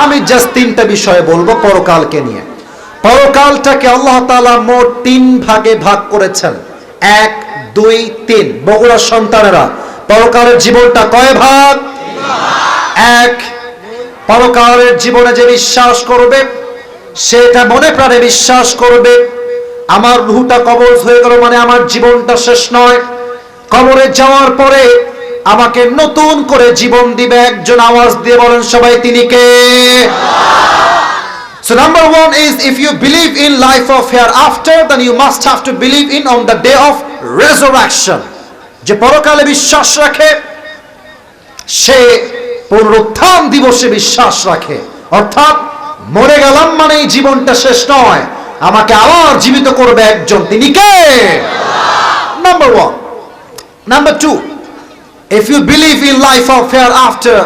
আমি জাস্ট তিনটা বিষয়ে বলব পরকালকে নিয়ে। পরকালটাকে আল্লাহ তাআলা মোট তিন ভাগে ভাগ করেছেন। এক, দুই, তিন। বগুড়ার সন্তানেরা, পরকালের জীবনটা কয় ভাগ? এক, পরকালের জীবনে যে বিশ্বাস করবে, সেটা মনে প্রাণে বিশ্বাস করবে। আমার রুহুটা কবজ হয়ে গেল মানে আমার জীবনটা শেষ নয়। কবরে যাওয়ার পরে আমাকে নতুন করে জীবন দিবে, একজন আওয়াজ দিয়ে বলেন সবাই, তিনি কে? So number one is, if you believe in life of hereafter then you must have to believe in on the day of resurrection. যে পরকালে বিশ্বাস রাখে, সে পুনরুত্থান দিবসে বিশ্বাস রাখে। অর্থাৎ, মরে গেলাম মানে জীবনটা শেষ নয়। আমাকে আবার জীবিত করবে একজন, তিনি কে? Number one number two if you believe in life of hereafter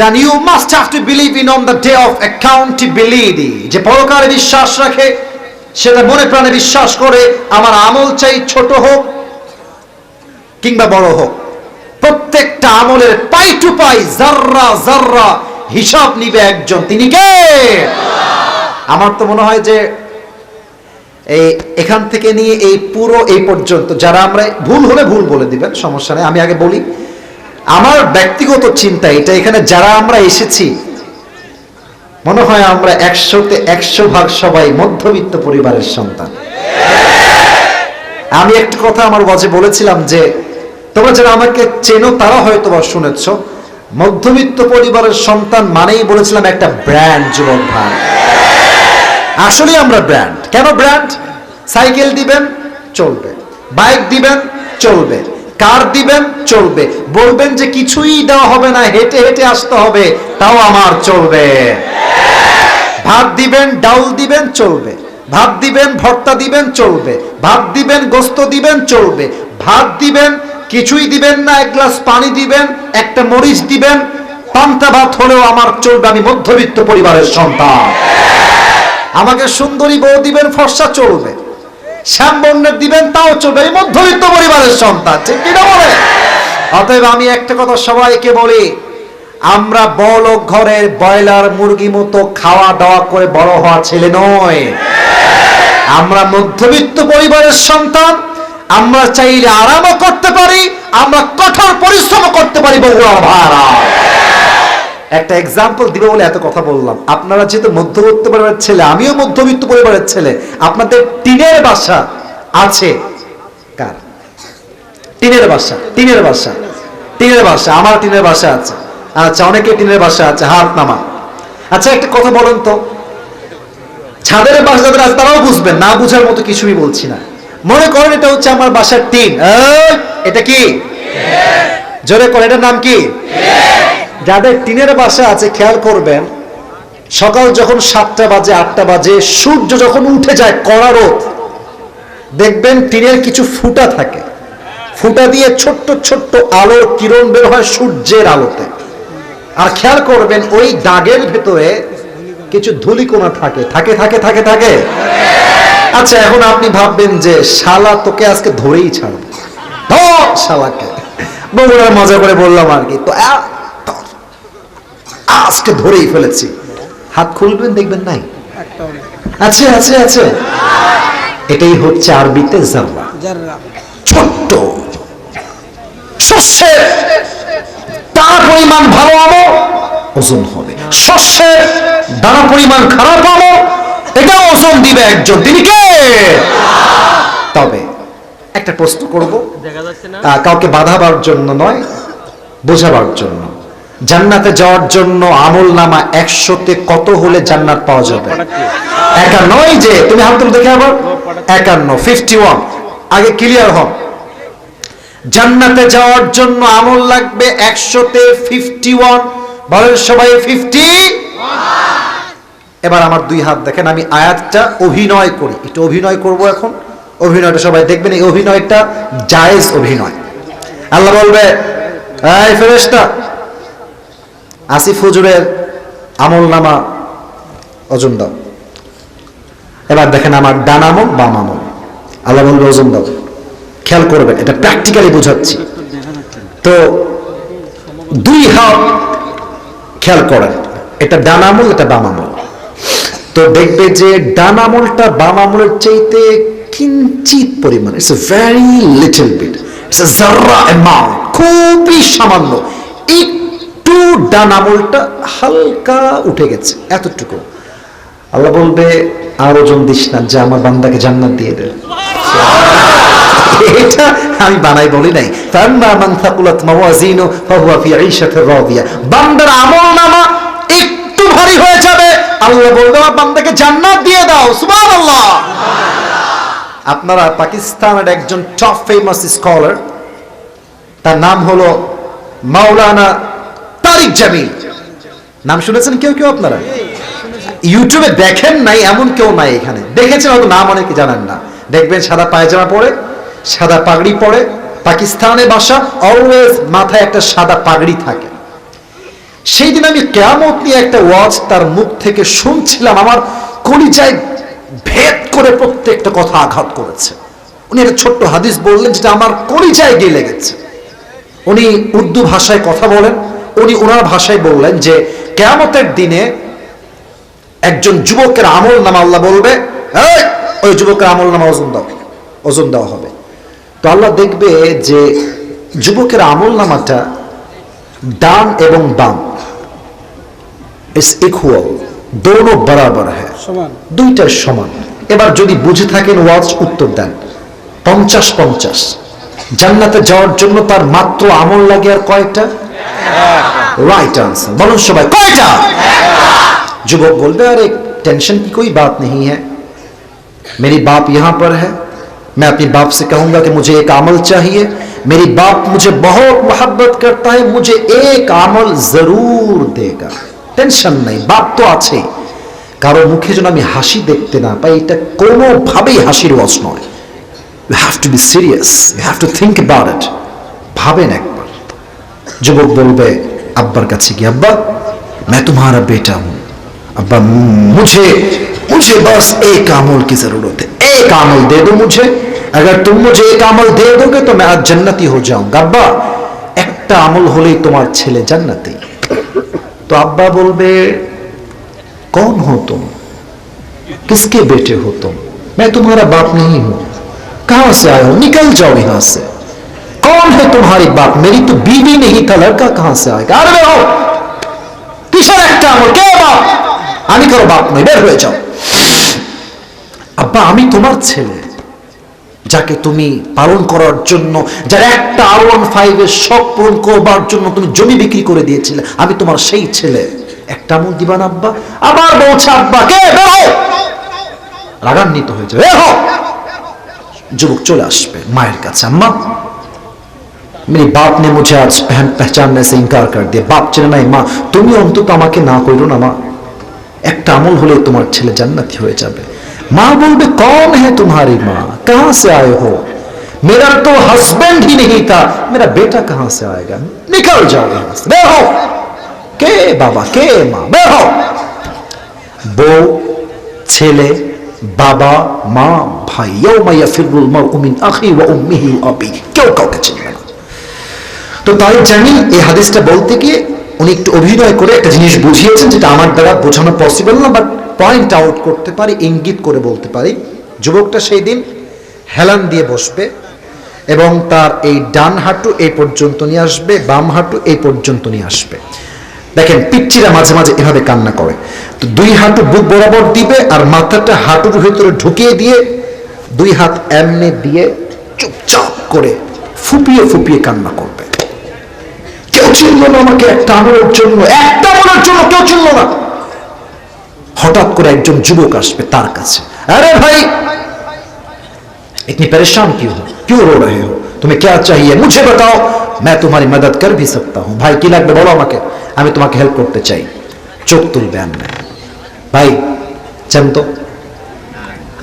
then you must have to believe in on the day of accountability. যে পরকালে বিশ্বাস রাখে সেটা মনে প্রাণে বিশ্বাস করে, আমার আমল চাই ছোট হোক কিংবা বড় হোক। প্রত্যেকটা আমলের পাই টু পাই জাররা জাররা হিসাব নিবে একজন। তিনি কে? আমার তো মনে হয় যে এই, এখান থেকে নিয়ে এই পুরো, এই পর্যন্ত, যারা আমরা ভুল হলে ভুল বলে দিবেন, সমস্যা নেই, আমি আগে বলি। আমার ব্যক্তিগত চিন্তা এটা, এখানে যারা আমরা এসেছি, মনে হয় আমরা একশোতে একশো ভাগ সবাই মধ্যবিত্ত পরিবারের সন্তান। আমি একটা কথা আমার বাজে বলেছিলাম যে, তোমরা যারা আমাকে চেনো, তারা হয়তো বা শুনেছ, মধ্যবিত্ত পরিবারের সন্তান মানেই বলেছিলাম একটা ব্র্যান্ড যুবক ভাই। আসলে আমরা ব্র্যান্ড কেন ব্র্যান্ড সাইকেল দিবেন, চলবে। বাইক দিবেন, চলবে। কার দিবেন, চলবে। বলবেন যে কিছুই দেওয়া হবে না, হেঁটে হেঁটে আসতে হবে, তাও আমার চলবে। ভাত দিবেন, ডাউল দিবেন, চলবে। ভাত দিবেন, ভর্তা দিবেন, চলবে। ভাত দিবেন, গোস্ত দিবেন, চলবে। ভাত দিবেন, কিছুই দিবেন না, এক গ্লাস পানি দিবেন, একটা মরিচ দিবেন, পান্তা ভাত হলেও আমার চলবে, আমি মধ্যবিত্ত পরিবারের সন্তান। আমাকে সুন্দরী বউ দিবেন, ফর্সা চলবে। শ্যাম বর্ণের দিবেন, তাও চলবে এই মধ্যবিত্ত পরিবারের সন্তান, ঠিক কিনা বলে? অতএব আমি একটা কথা সবাইকে বলি, আমরা বড় ঘরের ব্রয়লার মুরগি মতো খাওয়া দাওয়া করে বড় হওয়া ছেলে নয়। আমরা মধ্যবিত্ত পরিবারের সন্তান, আমরা চাইলে আরামও করতে পারি, আমরা কঠোর পরিশ্রম করতে পারি বগুড়া ভাড়া একটা এক্সাম্পল দিব বলে এত কথা বললাম। আপনারা যেহেতু মধ্যবিত্ত পরিবারের ছেলে, আমিও মধ্যবিত্ত পরিবারের ছেলে, আপনাদের টিনের বাসা আছে কার? টিনের বাসা টিনের বাসা টিনের বাসা, আমার টিনের বাসা আছে। আচ্ছা অনেকে টিনের বাসা আছে, হাত নামা। আচ্ছা একটা কথা বলেন তো। ছাদের বাসা যাদের আছে, তারাও বুঝবেন, না বুঝার মতো কিছুই বলছি না। মনে করেন এটা হচ্ছে আমার বাসার টিন। এটা কি? জোরে করেন, এটার নাম কি? যাদের টিনের বাসা আছে, খেয়াল করবেন, সকাল যখন সাতটা বাজে, আটটা বাজে, সূর্য যখন উঠে যায় কড়া রোদ, দেখবেন টিনের কিছু ফুটা থাকে। ফুটা দিয়ে ছোট্ট ছোট্ট আলোর কিরণ বের হয় সূর্যের আলোতে। আর খেয়াল করবেন, ওই দাগের ভেতরে কিছু ধুলিকোনা থাকে। থাকে থাকে থাকে থাকে। আচ্ছা এখন আপনি ভাববেন যে, শালা তোকে আজকে ধরেই ছাড়বো। শালাকে। বগুড়ার মজা করে বললাম আর কি। তো। আজকে ধরেই ফেলেছি। হাত খুলবেন দেখবেন নাই? আছে আছে আছে। এটাই হচ্ছে আরবিতে জাররা। ছোট্ট। শস্যের তার পরিমাণ ভালো আমো ওজন হবে। শস্যের দানা পরিমাণ খারাপ আমো এটা ওজন দিবে একজন। তিনি কে? তবে একটা প্রশ্ন করব। দেখা যাচ্ছে না। আহ, কাউকে বাধাবার জন্য নয় বোঝাবার জন্য। জান্নাতে যাওয়ার জন্য আমল নামা একশোতে কত হলে জান্নাত পাওয়া যাবে? একা নয় যে, তুমি হাত দেখে আবার। একান্ন ফিফটি ওয়ান আগে ক্লিয়ার হন জান্নাতে যাওয়ার জন্য আমল লাগবে একশোতে ফিফটি ওয়ান বলেন সবাই ফিফটি এবার আমার দুই হাত দেখেন, আমি আয়াতটা অভিনয় করি। একটু অভিনয় করব এখন। অভিনয়টা সবাই দেখবেন, এই অভিনয়টা জায়েজ অভিনয়। আল্লাহ বলবে, এই ফেরেশতা আসিফ হুজুরের আমল নামা ওজন দাও। এবার দেখেন আমার ডান আমল, বাম আমল। আল্লাহ বলবে, ওজন দাও। খেয়াল করবেন এটা প্র্যাকটিক্যালি বোঝাচ্ছি। তো দুই হাত খেয়াল করেন, এটা ডান আমল, এটা বাম আমল। তো দেখবে যে ডান আমলটা বাম আমলের চাইতে কিঞ্চিত পরিমাণ it's a very little bit it's a খুবই সামান্য ডান আমলটা হালকা উঠে গেছে, এতটুকু। আল্লাহ বলবে, আর ওজন দিস না, যে আমার বান্দাকে জান্নাত দিয়ে দে এটা আমি বানাই বলি নাই। মান থাকুলাত ফাহুয়া ফি রাদিয়া। বান্দার একটু ভারী হয়ে যাবে। আল্লাহ বলবে, আমার বান্দাকে জান্নাত দিয়ে দাও। সুবহানাল্লাহ। আপনারা পাকিস্তানের একজন টপ ফেমাস স্কলার তার নাম হলো মাওলানা তারিক জামিল। নাম শুনেছেন কেউ কেউ আপনারা? ইউটিউবে দেখেন নাই, এমন কেউ নাই এখানে। দেখেছেন হয়তো নাম অনেকে জানেন না। দেখবেন সাদা পায়জামা পরে, সাদা পাগড়ি পরে পাকিস্তানে বাসা অলওয়েজ মাথায় একটা সাদা পাগড়ি থাকে। সেই দিন আমি কেয়ামত নিয়ে একটা ওয়াজ তার মুখ থেকে শুনছিলাম, আমার কলিজায় ভেদ করে প্রত্যেকটা কথা আঘাত করেছে। উনি একটা ছোট্ট হাদিস বললেন, যেটা আমার কলিজায় গিয়ে লেগেছে। উনি উর্দু ভাষায় কথা বলেন উনি ওনার ভাষায় বললেন যে কেয়ামতের দিনে একজন যুবকের আমল নামা আল্লাহ বলবে ওই যুবকের আমল নামা ওজন দাও ওজন দেওয়া হবে। তো আল্লাহ দেখবে যে যুবকের আমল নামাটা ডান এবং বাম ইস ইকুয়াল দোনো বরাবর হ্যাঁ। দুইটার সমান। এবার যদি বুঝে থাকেন ওয়াজ উত্তর দেন। পঞ্চাশ পঞ্চাশ। জান্নাতে যাওয়ার জন্য তার মাত্র আমল লাগে আর কয়টা? রাইট आंसर বলুন সবাই কয়টা যুবক বলবে अरे टेंशन की कोई बात नहीं है मेरी बाप यहाँ पर है मैं अपनी बाप से कहूंगा कि मुझे एक अमल चाहिए मेरी बाप मुझे बहुत मोहब्बत करता है मुझे एक अमल जरूर देगा টেনশন নাই বাপ তো আছে কারো মুখে যেন আমি হাসি দেখতে না পাই এটা কোনোভাবেই হাসির ওয়াজ নয় you have to be serious you have to think about it ভাবেন একবার যুবক বলবে अब्बर কাছে কি अब्बा मैं तुम्हारा बेटा हूं अब्बा मुझे मुझे बस एक अमल की जरूरत है एक अमल दे दो मुझे अगर तुम मुझे एक अमल दे दोगे तो मैं आज जन्नती हो जाऊंगा अब्बा একটা আমল হলেই তোমার ছেলে জান্নাতি तो अब्बा बोलबे कौन हो तुम किसके बेटे हो तुम मैं तुम्हारा बाप नहीं हूं कहां से आए हो निकल जाओ यहां से कौन है तुम्हारी बाप मेरी तो बीवी नहीं था लड़का कहां से आएगा अरे हो কিসের একটা আমল কে বাপ আমি কারো বাপ নই বের হয়ে যাও আব্বা আমি তোমার ছেলে যাকে তুমি পালন করার জন্য যার একটা আর ওয়ান ফাইভের শখ পূরণ করবার জন্য তুমি জমি বিক্রি করে দিয়েছিলে আমি তোমার সেই ছেলে একটা আমল দিবান আব্বা আবার বলছে আব্বা কে বের হও রাগান্বিত হয়ে যাবে বের হও যুবক চলে আসবে মায়ের কাছে আম্মা मेरे बाप ने मुझे आज पहन पहचानने से इनकार कर दिया बाप চেনে নাই মা তুমি অন্তত আমাকে না কইরো না মা একটা আমল হলে তোমার ছেলে জান্নাতি হয়ে যাবে মা বলবে कौन है तुम्हारी माँ कहाँ से आए हो मेरा तो हस्बैंड ही नहीं था मेरा बेटा कहाँ से आएगा निकल जाओ यहाँ से बेर हो কে বাবা কে মা বের হও বউ ছেলে বাবা মা ভাই ইয়াউমা ইয়াফিরুল মারউ মিন আখি ওয়া উম্মিহি ওয়া আবি কেউ কাউকে চিনবে না তো তাই জানি এই হাদিসটা বলতে গিয়ে উনি একটু অভিনয় করে একটা জিনিস বুঝিয়েছেন যেটা আমার দ্বারা বোঝানো পসিবল না বাট পয়েন্ট আউট করতে পারি, ইঙ্গিত করে বলতে পারি। যুবকটা সেই দিন হেলান দিয়ে বসবে এবং তার এই ডান হাঁটু এই পর্যন্ত নিয়ে আসবে, বাম হাঁটু এই পর্যন্ত নিয়ে আসবে। দেখেন, পিচ্চিরা মাঝে মাঝে এভাবে কান্না করে। তো দুই হাঁটু বুক বরাবর দিবে আর মাথাটা হাঁটুর ভেতরে ঢুকিয়ে দিয়ে দুই হাত এমনে দিয়ে চুপচাপ করে ফুপিয়ে ফুপিয়ে কান্না করবে। কেউ চিনল না আমাকে একটা আমলের জন্য একটা আমলের জন্য কেউ চিনল না হঠাৎ করে একজন যুবক আসবে তার কাছে আরে ভাই इतनी परेशान क्यों हो क्यों रो रहे हो तुम्हें क्या चाहिए मुझे बताओ मैं तुम्हारी मदद कर भी सकता हूं ভাই কি লাগবে বলো আমাকে আমি তোমাকে হেল্প করতে চাই চোখ তুলবে আন্না भाई चम तो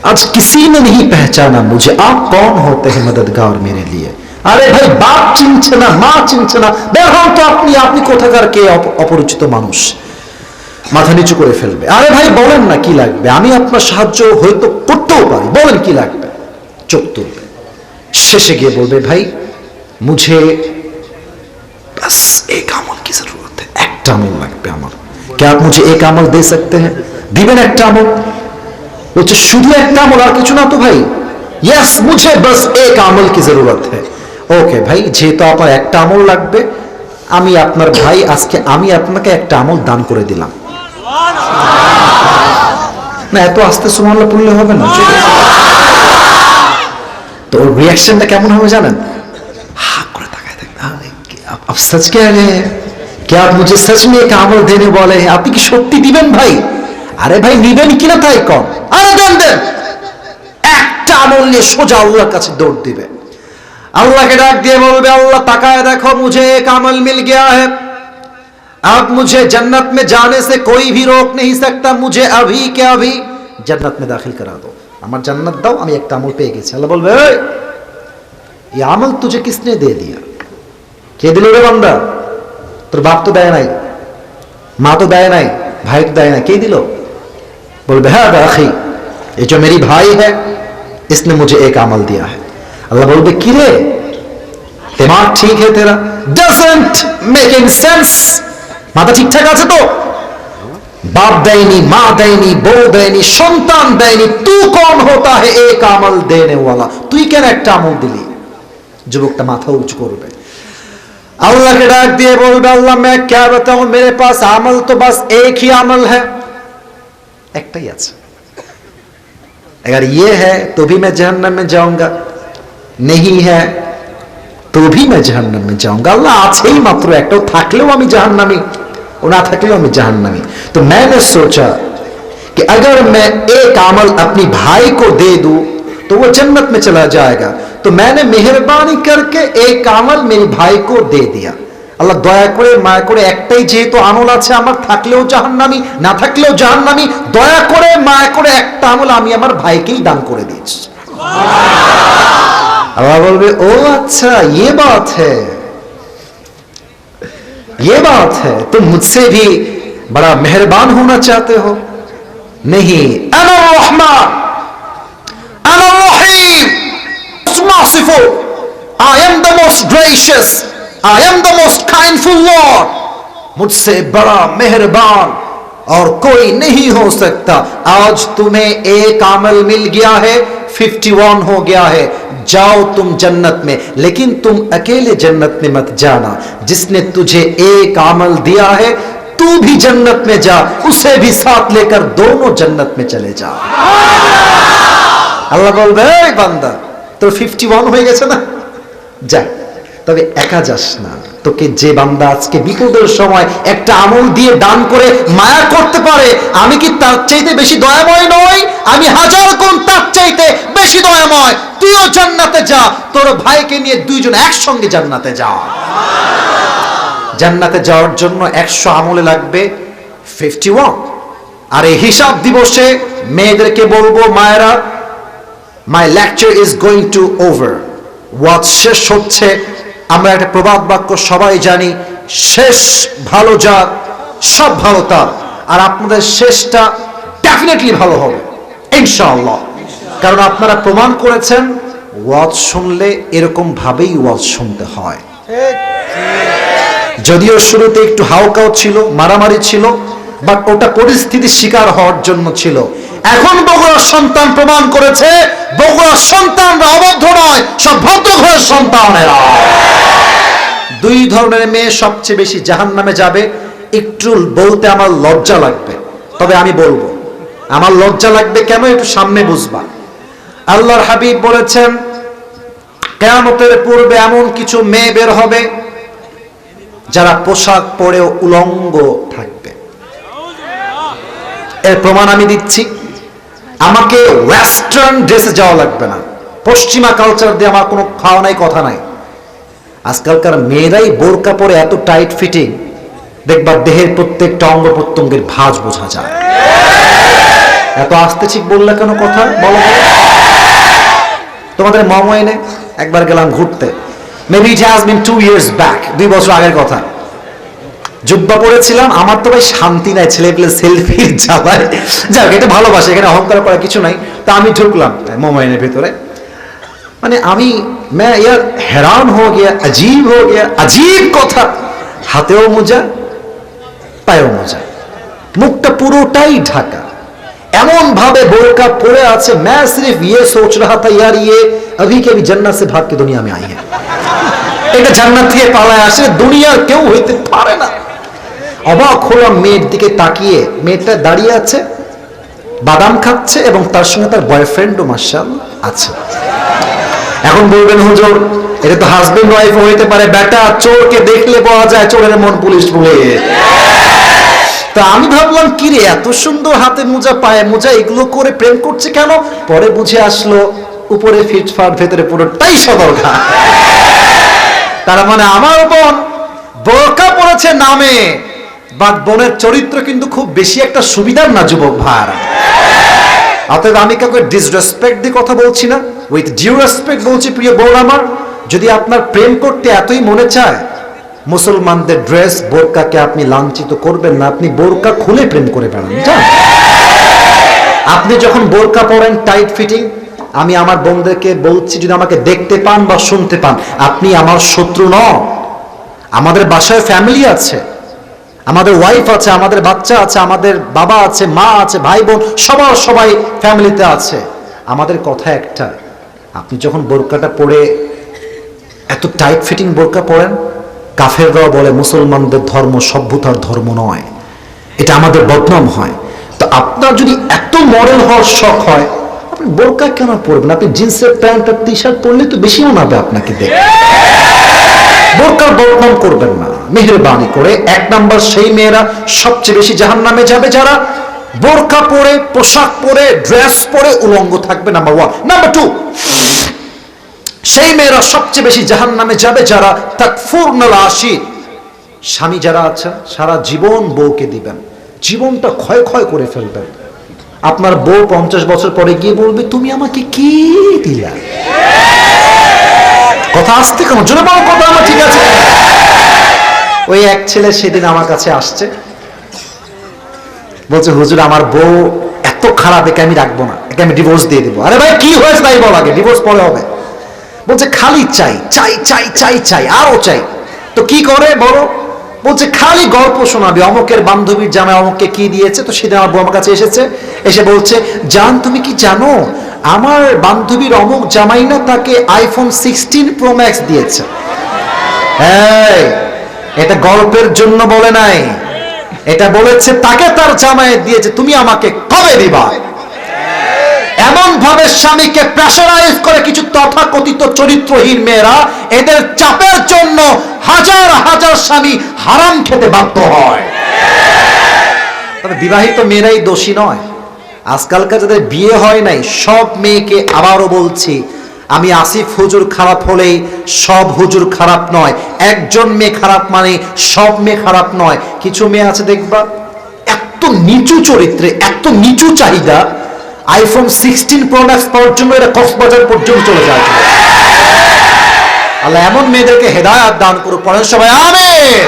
आज किसी ने नहीं पहचाना मुझे आप कौन होते हैं मददगार मेरे लिए আরে ভাই বাপ চিনছে না মা চিনছে না বের হন তো আপনি আপনি কোথাকার কে অপ- অপরিচিত মানুষ মাথা নিচু করে ফেলবে আরে ভাই বলেন না কি লাগবে আমি আপনার সাহায্য হয়তো করতেও পারি বলেন কি লাগবে চোখ তুলবে শেষে গিয়ে বলবে ভাই মুঝে বাস এক আমল কি জরুরত है একটা আমল লাগবে আমার क्या आप मुझे एक আমল दे सकते हैं দিবেন একটা আমল বলছে শুধু একটা আমল আর কিছু না তো ভাই यस मुझे बस एक আমল की जरूरत है ওকে ভাই, যেহেতু আপনার একটা আমল লাগবে, আমি আপনার ভাই, আজকে আমি আপনাকে একটা আমল দান করে দিলাম। না, এত আস্তে সুমাল্লা পড়লে হবে না তো ওর রিয়াকশনটা কেমন হবে জানেন? হা, করে তাকায় থাকবে সচ কে রে? কে আপ মুঝে সচ এক আমল দেনে বলে? আপনি কি সত্যি দিবেন ভাই? আরে ভাই, নিবেন কিনা তাই কম? আরে, দেন দেন। একটা আমল নিয়ে সোজা আল্লাহর কাছে দৌড় দিবে। अल्लाह के डाक दिए बोलबे अल्लाह तकाए देखो मुझे एक अमल मिल गया है अब मुझे जन्नत में जाने से कोई भी रोक नहीं सकता मुझे अभी के अभी जन्नत में दाखिल करा दो আমার জান্নাত দাও আমি একটা আমল পেয়ে গেছি আল্লাহ বলবে "এই, এই আমল তুঝে কিসনে দে দিয়া কে দিল রে বান্দা তোর বাপ তো দেয় নাই মা তো দেয় নাই ভাই তো দেয় নাই কে দিল बोलबे है आखी ये जो मेरी भाई है इसने मुझे एक अमल दिया है अल्लाह बोलबे कि रे दिमाग ठीक है तेरा डजेंट मेकिंग सेंस মাথা ঠিকঠাক আছে তো বাপ দেয়নি মা দেয়নি বউ দেয়নি সন্তান দেয়নি তু কম হতা হে এক আমল দেনে ওয়ালা তুই কেন একটা আমল দিলি যুবকটা মাথা উঁচু করবে अल्लाह के डाक दिए बोल अल्लाह मैं क्या बताऊं मेरे पास अमल तो बस एक ही अमल है एकटा ही আছে अगर ये है तो भी मैं जहन्नम में जाऊंगा নেহি হ্যাঁ। তো ভি मैं জাহান্নাম में जाऊंगा আল্লাহ আছেই মাত্র একটা থাকলেও আমি জাহান্নামি। ও না থাকলেও আমি জাহান্নামি। তো मैंने सोचा कि अगर मैं एक अमल अपनी भाई को दे दूं तो वो जन्नत में चला जाएगा तो मैंने मेहरबानी करके एक अमल मेरे भाई को दे আল্লাহ দয়া করে, মায়া করে একটাই যেহেতু আমল আছে, আমার থাকলেও জাহান্নামি, না থাকলেও জাহান্নামি, দয়া করে, মায়া করে একটা আমল আমি আমার ভাইকেই দান করে দিয়েছি। আল্লাহ বলবে ও আচ্ছা ये बात है ये बात है तुम मुझसे भी बड़ा मेहरबान होना चाहते हो नहीं अना रहमान अना रहीम merciful I am the most gracious I am the most kindful Lord मुझसे बड़ा मेहरबान और कोई नहीं हो सकता आज तुम्हें एक अमल मिल गया है 51 हो गया है जाओ तुम जन्नत में लेकिन तुम अकेले जन्नत में मत जाना जिसने तुझे एक अमल दिया है तू भी जन्नत में जा उसे भी साथ लेकर दोनों जन्नत में चले जा আল্লাহ বলবে এই বান্দা তোর ফিফটি ওয়ান হয়ে গেছে না যা তবে একা যাস না। তোকে যে বান্দা আজকে বিপদের সময় একটা আমল দিয়ে দান করে মায়া করতে পারে, আমি কি তার চাইতে বেশি দয়াময় নই? আমি হাজার গুণ তার চাইতে বেশি দয়াময়। তুইও জান্নাতে যা, তোর ভাইকে নিয়ে দুইজন একসঙ্গে জান্নাতে যা। জান্নাতে যাওয়ার জন্য একশো আমলে লাগবে ফিফটি ওয়ান আর এই হিসাব দিবসে মেয়েদেরকে বলব, মায়েরা my lecture is going to over ওয়াজ শেষ হচ্ছে আমরা একটা প্রবাদ বাক্য সবাই জানি শেষ ভালো যার সব ভালো তার। আর আপনাদের শেষটা ডেফিনেটলি ভালো হবে ইনশাআল্লাহ। কারণ আপনারা প্রমাণ করেছেন ওয়াজ শুনলে এরকম ভাবেই ওয়াজ শুনতে হয়। যদিও শুরুতে একটু হাউকাও ছিল মারামারি ছিল বাট ওটা পরিস্থিতির শিকার হওয়ার জন্য ছিল। এখন বগুড়ার সন্তান প্রমাণ করেছে, বগুড়ার সন্তানরা অবদ্ধ নয়, সব ভদ্র ঘরের সন্তানেরা। দুই ধরনের মেয়ে সবচেয়ে বেশি জাহান নামে যাবে, একটু বলতে আমার লজ্জা লাগবে, তবে আমি বলব, আমার লজ্জা লাগবে কেন একটু সামনে বুঝবা। আল্লাহর হাবিব বলেছেন, কেয়ামতের পূর্বে এমন কিছু মেয়ে বের হবে, যারা পোশাক পরেও উলঙ্গ থাকবে। এর প্রমাণ আমি দিচ্ছি। আমাকে ওয়েস্টার্ন ড্রেসে যাওয়া লাগবে না। পশ্চিমা কালচার দিয়ে আমার কোনো খাওয়া নাই, কথা নাই। আজকালকার মেয়েরাই বোরকা পরে এত টাইট ফিটিং দেখবার দেহের প্রত্যেকটা অঙ্গ প্রত্যঙ্গের ভাঁজ বোঝা যায়। এত আস্তে ঠিক বললে কেন কথা? বলো। তোমাদের মময়নে একবার গেলাম ঘুরতে। Maybe it has been two years back দুই বছর আগের কথা। জুব্বা পড়েছিলাম আমার তো ভাই শান্তি নাই ছেলে পেলে সেলফির জ্বালায় যাক এটা ভালোবাসে এখানে অহংকার করার কিছু নাই তা আমি ঢুকলাম মোবাইলের ভেতরে মানে আমি मैं यार हैरान हो गया अजीब हो गया अजीब কথা হাতেও মোজা পায়েও মোজা মুখটা পুরোটাই ঢাকা এমন ভাবে বোরকা পড়ে আছে मैं सिर्फ ये सोच रहा था यार ये अभी के भी जन्नत से भाग के दुनिया में आई है এটা জান্নাত থেকে পালায় আসে দুনিয়ার কেউ হইতে পারে না। অবাক হলাম মেয়ের দিকে তাকিয়ে। মেয়েটা দাঁড়িয়ে আছে, বাদাম খাচ্ছে এবং তার সঙ্গে তার বয়ফ্রেন্ডও মার্শাল আছে। এখন বলবেন, হুজুর, এটা তো হাজবেন্ড ওয়াইফ হইতে পারে। বেটা, চোরকে দেখলে পাওয়া যায় চোরের মন পুলিশ বলে। তা আমি ভাবলাম, কি রে, এত সুন্দর হাতে মোজা পায়ে মোজা, এগুলো করে প্রেম করছে কেন? পরে বুঝে আসলো, উপরে ফিটফাট, ভেতরে পুরোটাই সদরঘা তার মানে আমার বোন বোরকা পড়েছে নামে, বাট বোনের চরিত্র কিন্তু খুব বেশি একটা সুবিধার না, যুবক ভাইরা অতএব আমি কাউকে ডিসরেসপেক্ট দিয়ে কথা বলছি না। উইথ ডিউ রেসপেক্ট বলছি, প্রিয় বোন আমার, যদি আপনার প্রেম করতে এতই মনে চায়, মুসলমানদের ড্রেস বোরকাকে আপনি লাঞ্ছিত করবেন না, আপনি বোরকা খুলে প্রেম করে বেড়ান। আপনি যখন বোরকা পরেন টাইট ফিটিং আমি আমার বোনদেরকে বলছি, যদি আমাকে দেখতে পান বা শুনতে পান, আপনি আমার শত্রু ন আমাদের বাসায় ফ্যামিলি আছে, আমাদের ওয়াইফ আছে, আমাদের বাচ্চা আছে, আমাদের বাবা আছে, মা আছে ভাই বোন সবার সবাই ফ্যামিলিতে আছে। আমাদের কথা একটা, আপনি যখন বোরকাটা পরে, এত টাইট ফিটিং বোরকা পরেন, কাফেররাও বলে, মুসলমানদের ধর্ম সভ্যতার ধর্ম নয়, এটা আমাদের বদনাম হয়। তো আপনার যদি এত মডেল হওয়ার শখ হয় আপনি বোরকা কেন পরবেন? আপনি জিন্সের প্যান্ট আর টি শার্ট পরলে তো বেশি মানাবে আপনাকে দেখে বোরকার বদনাম করবেন না। মেহরবানি করে এক নাম্বার সেই মেয়েরা সবচেয়ে বেশি জাহান নামে যাবে যারা বোরকা পরে, পোশাক পরে, ড্রেস পরে উলঙ্গ থাকবে নাম্বার ওয়ান নাম্বার টু সেই মেয়েরা সবচেয়ে বেশি জাহান নামে যাবে যারা তাকফুরনাল আশিক স্বামী যারা আছেন, সারা জীবন বউকে দিবেন। জীবনটা ক্ষয় ক্ষয় করে ফেলবেন। আপনার বউ পঞ্চাশ বছর পরে গিয়ে বলবে, তুমি আমাকে কি দিলা? কথা আসতে কেন? জোরে বলো, কথা আমার ঠিক আছে ওই এক ছেলে সেদিন আমার কাছে আসছে। বলছে, হুজুর, আমার বউ এত খারাপ, একে আমি রাখব না, একে আমি ডিভোর্স দিয়ে দেবো। আরে ভাই, কি হয়েছে তাই বল আগে ডিভোর্স পরে হবে। বলছে, খালি চাই চাই চাই চাই চাই, আরও চাই। তো কি করে বলো? বলছে খালি গল্প শোনাবে অমকের বান্ধবীর জামাই অমককে কি দিয়েছে? তো সেদিন আমার বউ আমার কাছে এসেছে এসে বলছে জান তুমি কি জানো? আমার বান্ধবীর অমুক জামাই না তাকে আইফোন সিক্সটিন প্রো ম্যাক্স দিয়েছে। এই, এটা গল্পের জন্য বলে নাই। এটা বলেছে তাকে তার জামাই দিয়েছে তুমি আমাকে কবে দিবা? এমন ভাবে স্বামীকে প্রেশারাইজ করে কিছু তথাকথিত চরিত্রহীন মেয়েরা, এদের চাপের জন্য হাজার হাজার স্বামী হারাম খেতে বাধ্য হয়। তবে বিবাহিত মেয়েরাই দোষী নয়। আজকালকার যাদের বিয়ে হয় নাই, সব মেয়েকে আবারও বলছি, আমি আসিফ হুজুর খারাপ হলেই সব হুজুর খারাপ নয়। একজন মেয়ে খারাপ মানে সব মেয়ে খারাপ নয়। কিছু মেয়ে আছে দেখবা, এত নিচু চরিত্রে, এত নিচু চাহিদা আইফোন সিক্সটিন প্রো ম্যাক্স পাওয়ার জন্য এরা কক্সবাজার পর্যন্ত চলে যায় আল্লাহ এমন মেয়েদেরকে হেদায়াত দান করুক, পড়েন সবাই, আমেন।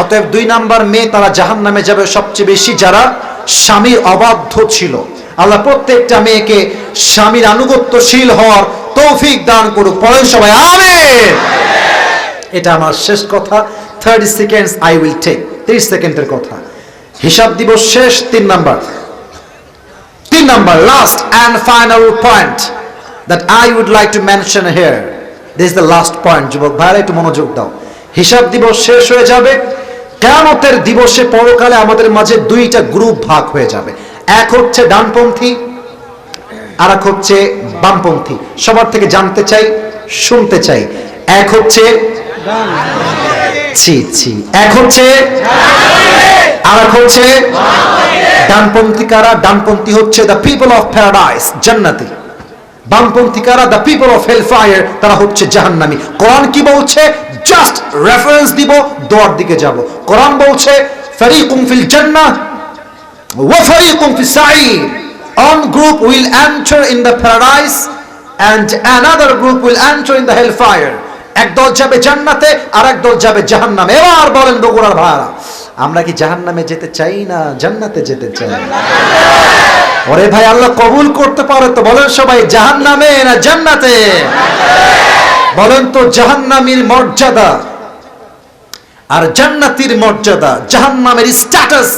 অতএব দুই নাম্বার মেয়ে তারা জাহান নামে যাবে সবচেয়ে বেশি যারা স্বামীর অবাধ্য ছিল। আল্লাহ প্রত্যেকটা মেয়েকে স্বামীর আনুগত্যশীল হওয়ার তৌফিক দান করুক, পড়েন সবাই, আমেন। এটা আমার শেষ কথা thirty seconds I will take তিরিশ সেকেন্ডের কথা। হিসাব দিবস শেষ, তিন নাম্বার। তিন number last and final point that I would like to mention here this the last point যুবক ভাইরা, একটু মনোযোগ দাও। হিসাব দিবস শেষ হয়ে যাবে। কেয়ামতের দিবসে পরকালে আমাদের মাঝে দুইটা গ্রুপ ভাগ হয়ে যাবে। এক হচ্ছে ডানপন্থী আর এক হচ্ছে বামপন্থী। সবার থেকে জানতে চাই, শুনতে চাই। এক হচ্ছে ছি ছি। এক হচ্ছে আর এক হচ্ছে ডানপন্থী কারা? ডানপন্থী হচ্ছে দ্য পিপল অফ প্যারাডাইস জান্নাতি। বামপন্থী কারা? The people of hell fire তারা হচ্ছে জাহান্নামী। কোরআন কি বলছে? জাস্ট রেফারেন্স দিব, দোয়ার দিকে যাব। কোরআন বলছে, ফারিকুম ফিল জান্নাহ ওয়া ফারিকুম ফিস সাঈর। One group will enter in the paradise and another group will enter in the hellfire এক দল যাবে জান্নাতে আর এক যাবে জাহান্নামে। এবার বলেন বগুড়ার ভাড়া আমরা কি জাহান্নামে যেতে চাই না জান্নাতে যেতে চাই? ওরে ভাই, আল্লাহ কবুল করতে পারে তো বলেন সবাই, জাহান্নামে না জান্নাতে? বলেন তো জাহান্নামীর মর্যাদা আর জান্নাতির মর্যাদা, জাহান্নামের স্ট্যাটাস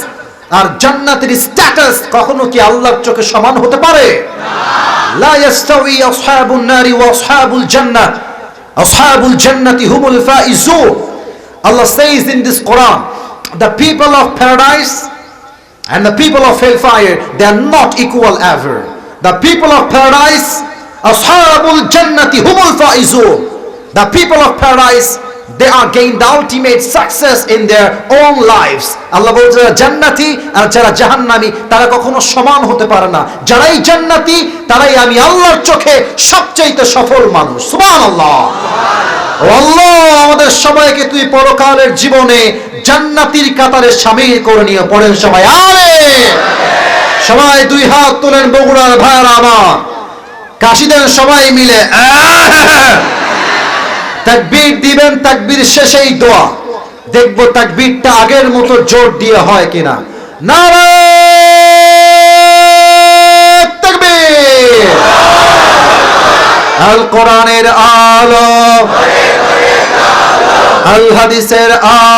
আর জান্নাতের স্ট্যাটাস কখনো কি আল্লাহর চোখে সমান হতে পারে? লা ইয়াস্তাউই আসহাবুন নারি ওয়া আসহাবুল জান্নাহ আসহাবুল জান্নাতি হুমুল Faizun. Allah says in this Quran the people of paradise and the people of hellfire they are not equal ever the people of paradise ashabul jannati humul faizun the people of paradise they are gained the ultimate success in their own lives Allah বলছে যারা জান্নাতি আর যারা জাহান্নামী তারা কখনো সমান হতে পারে না যারাই জান্নাতি তারাই আমি আল্লাহর চোখে সবচাইতে সফল মানুষ ও আল্লাহ আমাদের সবাইকে তুই পরকালের জীবনে জান্নাতির কাতারে সামিল করে নিয়ে পড়েন সবাই। আরে! সবাই দুই হাত তোলেন বগুড়ার ভাইয়ারা আমার। কাশি দেন সবাই মিলে তাকবীর দিবেন, তাকবীর শেষেই দোয়া। দেখব তাকবীরটা আগের মতো জোর দিয়ে হয় কিনা। নারায়ণ তাকবীর! আল কোরআনের আলো। আল হাদিসের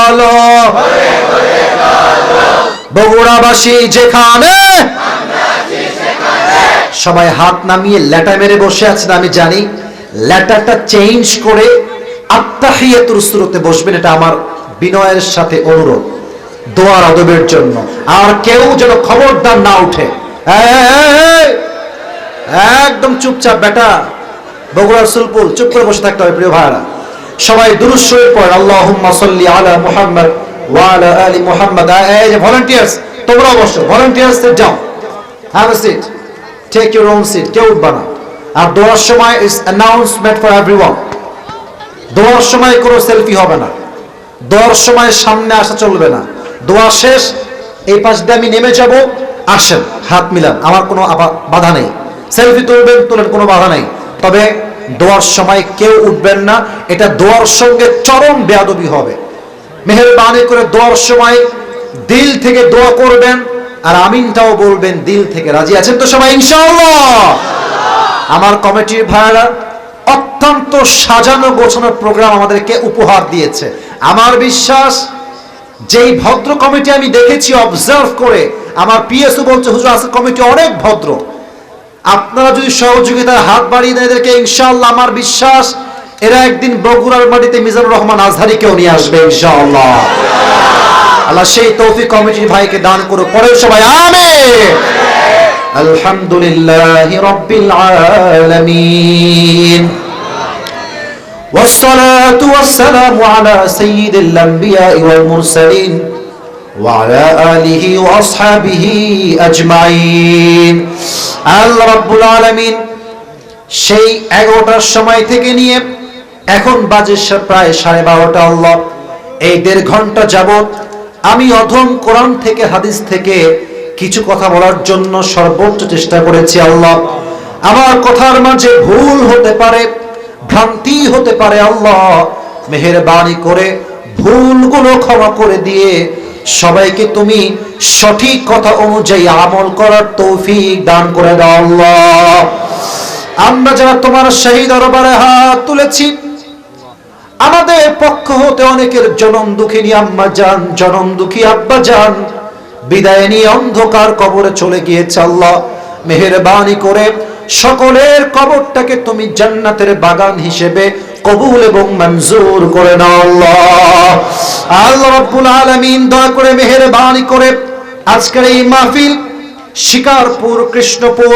আলো। বগুড়াবাসী যেখানে, সবাই হাত নামিয়ে লেটা মেরে বসে আছেন আমি জানি। লেটারটা চেঞ্জ করে আত্মাহিয়াতুর সুরতে বসবেন, এটা আমার বিনয়ের সাথে অনুরোধ, দোয়ার আদবের জন্য। আর কেউ যেন খবরদার না উঠে। একদম চুপচাপ, বেটা। বগুড়ার সুলপুল চুপ করে বসে থাকতে হবে, প্রিয় ভাইরা সবাই দুরুদ শরীফ পড়েন, আল্লাহুম্মা সাল্লি আলা মুহাম্মদ ওয়া এই যে তোমরা অবশ্য সিট কেউ না। আর দোয়ার সময় ইজ ফর দোয়ার সময় কোনো সেলফি হবে না। দোয়ার সময় সামনে আসা চলবে না। দোয়া শেষ, এই পাশ দিয়ে আমি নেমে যাব। আসেন, হাত মিলান, আমার কোনো বাধা নেই। সেলফি তুলবেন, তোলেন, কোনো বাধা নেই। তবে দোয়ার সময় কেউ উঠবেন না, এটা দোয়ার সঙ্গে চরম বেয়াদবি হবে। মেহরবানি করে দোয়ার সময় দিল থেকে দোয়া করবেন, আর আমিনটাও বলবেন, দিল থেকে রাজি আছেন তো সবাই, ইনশাআল্লাহ? আমার কমিটির ভাইয়েরা, অত্যন্ত সাজানো গোছানো প্রোগ্রাম আমাদেরকে উপহার দিয়েছে। আমার বিশ্বাস, যেই ভদ্র কমিটি আমি দেখেছি অবজার্ভ করে, আমার পিএসও বলছে, হুজুর আজকে কমিটি অনেক ভদ্র। আপনারা যদি সহযোগিতার হাত বাড়িয়ে দেন এদেরকে ইনশাআল্লাহ আমার বিশ্বাস এরা একদিন বগুড়ার মাটিতে মিজানুর রহমান আজহারিকেও নিয়ে আসবে ইনশাআল্লাহ আল্লাহ সেই তৌফিক কমিটির ভাইকে দান করো পরে সবাই আমিন আলহামদুলিল্লাহ রব্বিল আলামিন والصلاة والسلام على سيد الأنبياء والمرسلين وعلى آله وأصحابه أجمعين আল্লাহ রাব্বুল আলামিন সেই এগারোটার সময় থেকে নিয়ে এখন বাজে সা- প্রায় সাড়ে বারোটা আল্লাহ এই দেড় ঘন্টা যাবত আমি অধম কোরআন থেকে হাদিস থেকে কিছু কথা বলার জন্য সর্বোচ্চ চেষ্টা করেছি আল্লাহ আমার কথার মাঝে ভুল হতে পারে ভ্রান্তি হতে পারে আল্লাহ মেহেরবানি করে ভুলগুলো ক্ষমা করে দিয়ে সবাইকে তুমি সঠিক কথা অনুযায়ী আমল করার তৌফিক দান করে দাও আল্লাহ। আমরা যারা তোমার সেই দরবারে হাত তুলেছি, আমাদের পক্ষ হতে অনেকের জনম দুঃখিনী আম্মা যান, জনম দুঃখী আব্বা যান, বিদায় নিয়ে অন্ধকার কবরে চলে গিয়েছে আল্লাহ। মেহেরবানি করে সকলের কবরটাকে তুমি জান্নাতের বাগান হিসেবে কবুল এবং মঞ্জুর করে নাও আল্লাহ। আল্লাহ রাব্বুল আলামিন দয়া করে মেহেরবানি করে আজকের এই মাহফিল শিকারপুর, কৃষ্ণপুর,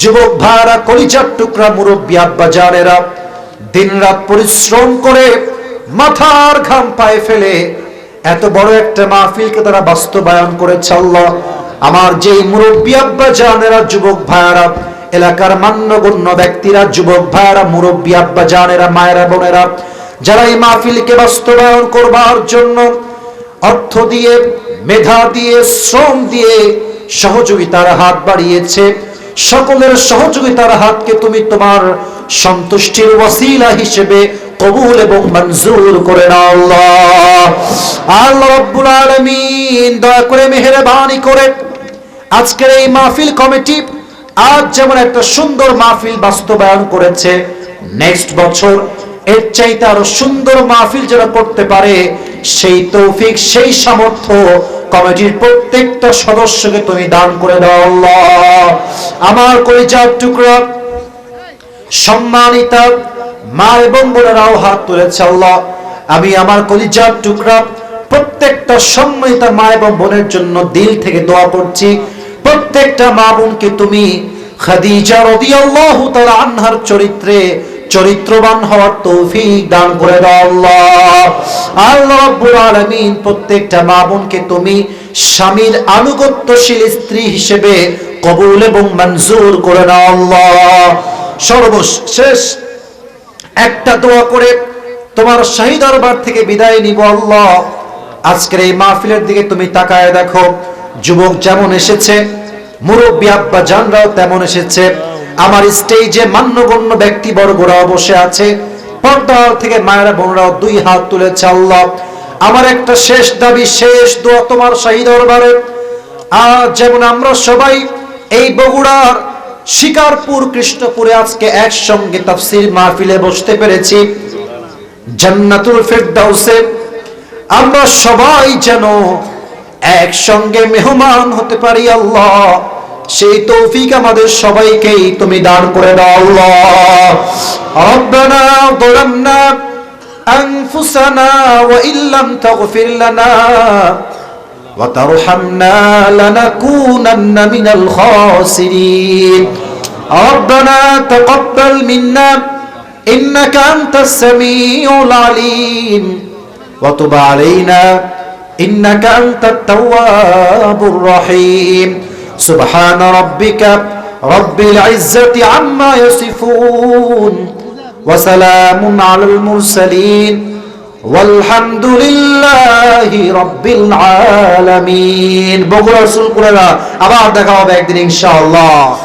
যুবক ভাইরা, কলিজার টুকরা মুরব্বী, আব্বা জানেরা, দিনরাত পরিশ্রম করে মাথার ঘাম পায়ে ফেলে এত বড় একটা মাহফিলকে তারা বাস্তবায়ন করেছে আল্লাহ। আমার যেই মুরব্বী, আব্বা জানেরা, যুবক ভাইয়ারা এলাকার মান্যগণ্য ব্যক্তিরা, যুবক ভাইয়ারা, মুরব্বী আব্বা জানেরা, মায়েরা বোনেরা, যারা এই মাহফিলকে বাস্তবায়ন করবার জন্য অর্থ দিয়ে, মেধা দিয়ে, শ্রম দিয়ে সহযোগিতার হাত বাড়িয়েছে, সকলের সহযোগিতার হাতকে তুমি তোমার সন্তুষ্টির ওয়াসিলা হিসেবে কবুল এবং মঞ্জুর করে নাও আল্লাহ। আল্লাহ রাব্বুল আলামিন, দয়া করে মেহেরবানি করে আজকের এই মাহফিল কমিটি আজ যেমন একটা সুন্দর মাহফিল বাস্তবায়ন করেছে নেক্সট বছর এর চাইতে আরও সুন্দর মাহফিল যারা করতে পারে, সেই তৌফিক, সেই সামর্থ্য কমিটির প্রত্যেকটা সদস্যকে তুমি দান করে দাও আমার কলিজার টুকরা, সম্মানিতা, মা এবং বোনেরাও হাত তুলেছে আল্লাহ। আমি আমার কলিজার টুকরা, প্রত্যেকটা সম্মানিতা মা এবং বোনের জন্য দিল থেকে দোয়া করছি। প্রত্যেকটা মা বোনকে তুমি খাদিজা রাদিয়াল্লাহু তাআলা আনহার চরিত্রে চরিত্রবান হওয়ার তৌফিক দান করে দাও আল্লাহ। আল্লাহ রাব্বুল আলামিন প্রত্যেকটা মা বোনকে তুমি স্বামীর আনুগত্যশীল স্ত্রী হিসেবে কবুল এবং মঞ্জুর করে নাও আল্লাহ। সর্বশেষ একটা দোয়া করে তোমার শাহী দরবার থেকে বিদায় নিব আল্লাহ। আজকের এই মাহফিলের দিকে তুমি তাকায় দেখো। যুবক যেমন এসেছে, মুরব্বী আব্বা জানরাও তেমন এসেছে। আমার স্টেজে মান্যগণ্য ব্যক্তিবর্গরাও বসে আছে। পর্দা থেকে মায়েরা, বোনরাও দুই হাত তুলেছে আল্লাহ। আমার একটা শেষ দাবি, শেষ দোয়া তোমার শাহী দরবারে। আজ যেমন আমরা সবাই এই বগুড়ার শিকারপুর, কৃষ্ণপুরে আজকে একসঙ্গে তাফসির মাহফিলে বসতে পেরেছি। জান্নাতুল ফেরদাউসে। আমরা সবাই যেন একসঙ্গে মেহমান হতে পারি আল্লাহ সেই তৌফিক আমাদের সবাইকেই তুমি দান করে দাও আল্লাহ রব্বানা ظلمنا أنفسنا وإن لم تغفر لنا وترحمنا لنكونن من الخاسرين ربنا تقبل منا إنك أنت السميع العليم وتب علينا إنك أنت التواب الرحيم سبحان ربك رب العزة عما يصفون وسلام على المرسلين والحمد لله رب العالمين بقول رسول قرآن أبعد دقاء بأكدر إن شاء الله